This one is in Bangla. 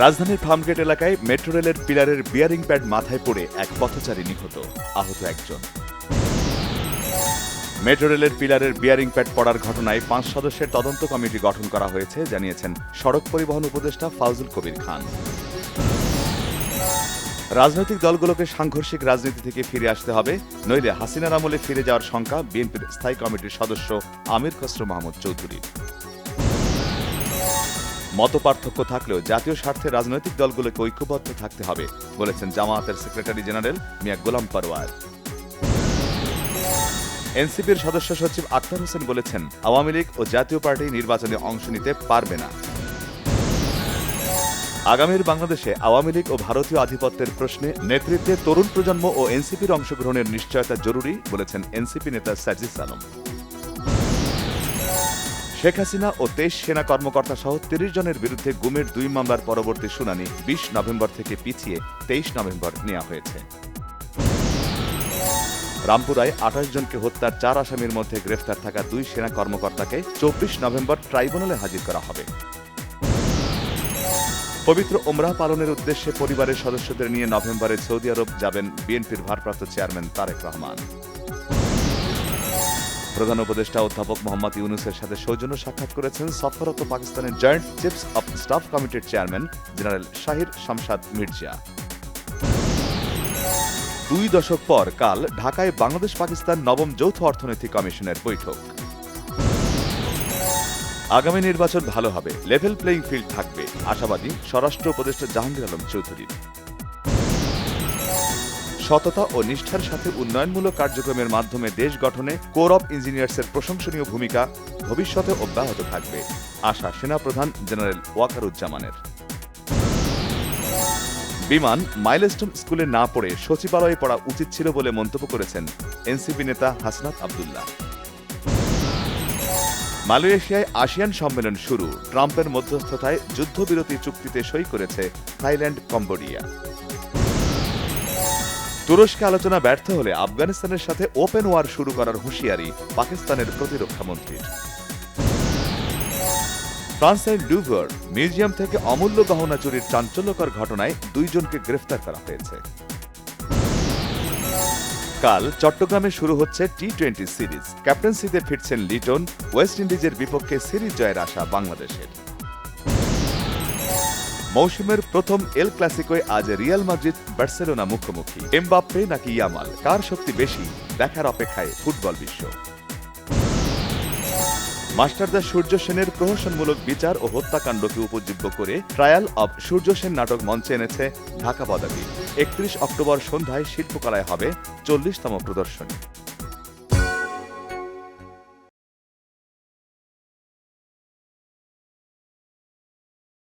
রাজধানীর ফার্মগেট এলাকায় মেট্রো রেলের পিলারের বিয়ারিং প্যাড মাথায় পড়ে এক পথচারী নিহত, আহত একজন। মেট্রো রেলের পিলারের বিয়ারিং প্যাড পড়ার ঘটনায় পাঁচ সদস্যের তদন্ত কমিটি গঠন করা হয়েছে, জানিয়েছেন সড়ক পরিবহন উপদেষ্টা ফাউজুল কবির খান। রাজনৈতিক দলগুলোকে সাংঘর্ষিক রাজনীতি থেকে ফিরে আসতে হবে, নইলে হাসিনার আমলে ফিরে যাওয়ার শঙ্কা বিএনপির স্থায়ী কমিটির সদস্য আমির খসরু মাহমুদ চৌধুরীর। মত পার্থক্য থাকলেও জাতীয় স্বার্থে রাজনৈতিক দলগুলোকে ঐক্যবদ্ধ থাকতে হবে, বলেছেন জামায়াতের সেক্রেটারি জেনারেল মিয়া গোলাম পারওয়ার। এনসিপির সদস্য সচিব আক্তার হোসেন বলেছেন, আওয়ামী লীগ ও জাতীয় পার্টি নির্বাচনে অংশ নিতে পারবে না। আগামীর বাংলাদেশে আওয়ামী লীগ ও ভারতীয় আধিপত্যের প্রশ্নে নেতৃত্বে তরুণ প্রজন্ম ও এনসিপির অংশগ্রহণের নিশ্চয়তা জরুরি, বলেছেন এনসিপি নেতা সাজিস আলম শেখ হাসিনা ও তেইশ সেনা কর্মকর্তা সহ তিরিশ জনের বিরুদ্ধে গুমের দুই মামলার পরবর্তী শুনানি বিশ নভেম্বর থেকে পিছিয়ে তেইশ নভেম্বর নেওয়া হয়েছে। রামপুরায় আঠাশ জনকে হত্যার চার আসামির মধ্যে গ্রেফতার থাকা দুই সেনা কর্মকর্তাকে চব্বিশ নভেম্বর ট্রাইব্যুনালে হাজির করা হবে। পবিত্র ওমরাহ পালনের উদ্দেশ্যে পরিবারের সদস্যদের নিয়ে নভেম্বরে সৌদি আরব যাবেন বিএনপির ভারপ্রাপ্ত চেয়ারম্যান তারেক রহমান। প্রধান উপদেষ্টা অধ্যাপক মোহাম্মদ ইউনুসের সাথে সৌজন্য সাক্ষাৎ করেছেন সফররত পাকিস্তানের জয়েন্ট চিফস অব স্টাফ কমিটির চেয়ারম্যান, জেনারেল শাহির শামসাদ মির্জা। দুই দশক পর কাল ঢাকায় বাংলাদেশ পাকিস্তান নবম যৌথ অর্থনৈতিক কমিশনের বৈঠক। আগামী নির্বাচন ভালো হবে, লেভেল প্লেইং ফিল্ড থাকবে, আশাবাদী স্বরাষ্ট্র উপদেষ্টা জাহাঙ্গীর আলম চৌধুরী। সততা ও নিষ্ঠার সাথে উন্নয়নমূলক কার্যক্রমের মাধ্যমে দেশ গঠনে কোর অব ইঞ্জিনিয়ার্সের প্রশংসনীয় ভূমিকা ভবিষ্যতে অব্যাহত থাকবে। আশা সেনাপ্রধান জেনারেল ওয়াকারুজ্জামানের। বিমান মাইলস্টোন স্কুলে না পড়ে সচিবালয়ে পড়া উচিত ছিল বলে মন্তব্য করেছেন এনসিপি নেতা হাসনাত আবদুল্লাহ। মালয়েশিয়ায় আসিয়ান সম্মেলন শুরু। ট্রাম্পের মধ্যস্থতায় যুদ্ধবিরতি চুক্তিতে সই করেছে থাইল্যান্ড, কম্বোডিয়া। তুরস্কে আলোচনা ব্যর্থ হলে আফগানিস্তানের সাথে ওপেন ওয়ার শুরু করার হুঁশিয়ারি পাকিস্তানের প্রতিরক্ষা মন্ত্রীর। ফ্রান্সের ডুভার মিউজিয়াম থেকে অমূল্য গহনা চুরির চাঞ্চল্যকর ঘটনায় দুইজনকে গ্রেফতার করা হয়েছে। কাল চট্টগ্রামে শুরু হচ্ছে টি টোয়েন্টি সিরিজ। ক্যাপ্টেন্সিতে ফিরছেন লিটন, ওয়েস্ট ইন্ডিজের বিপক্ষে সিরিজ জয়ের আশা বাংলাদেশের। মৌসুমের প্রথম এল ক্লাসিকোয় আজ রিয়াল মাদ্রিদ বার্সেলোনা মুখোমুখি। এমবাপ্পে নাকি ইয়ামাল? কার শক্তি বেশি? দেখার অপেক্ষায় ফুটবল বিশ্ব। মাস্টারদা সূর্য সেনের প্রহসনমূলক বিচার ও হত্যাকাণ্ডকে উপযোগ্য করে ট্রায়াল অব সূর্য সেন নাটক মঞ্চে এনেছে ঢাকা পদাবী একত্রিশ অক্টোবর সন্ধ্যায় শিল্পকলায় হবে চল্লিশতম প্রদর্শনী।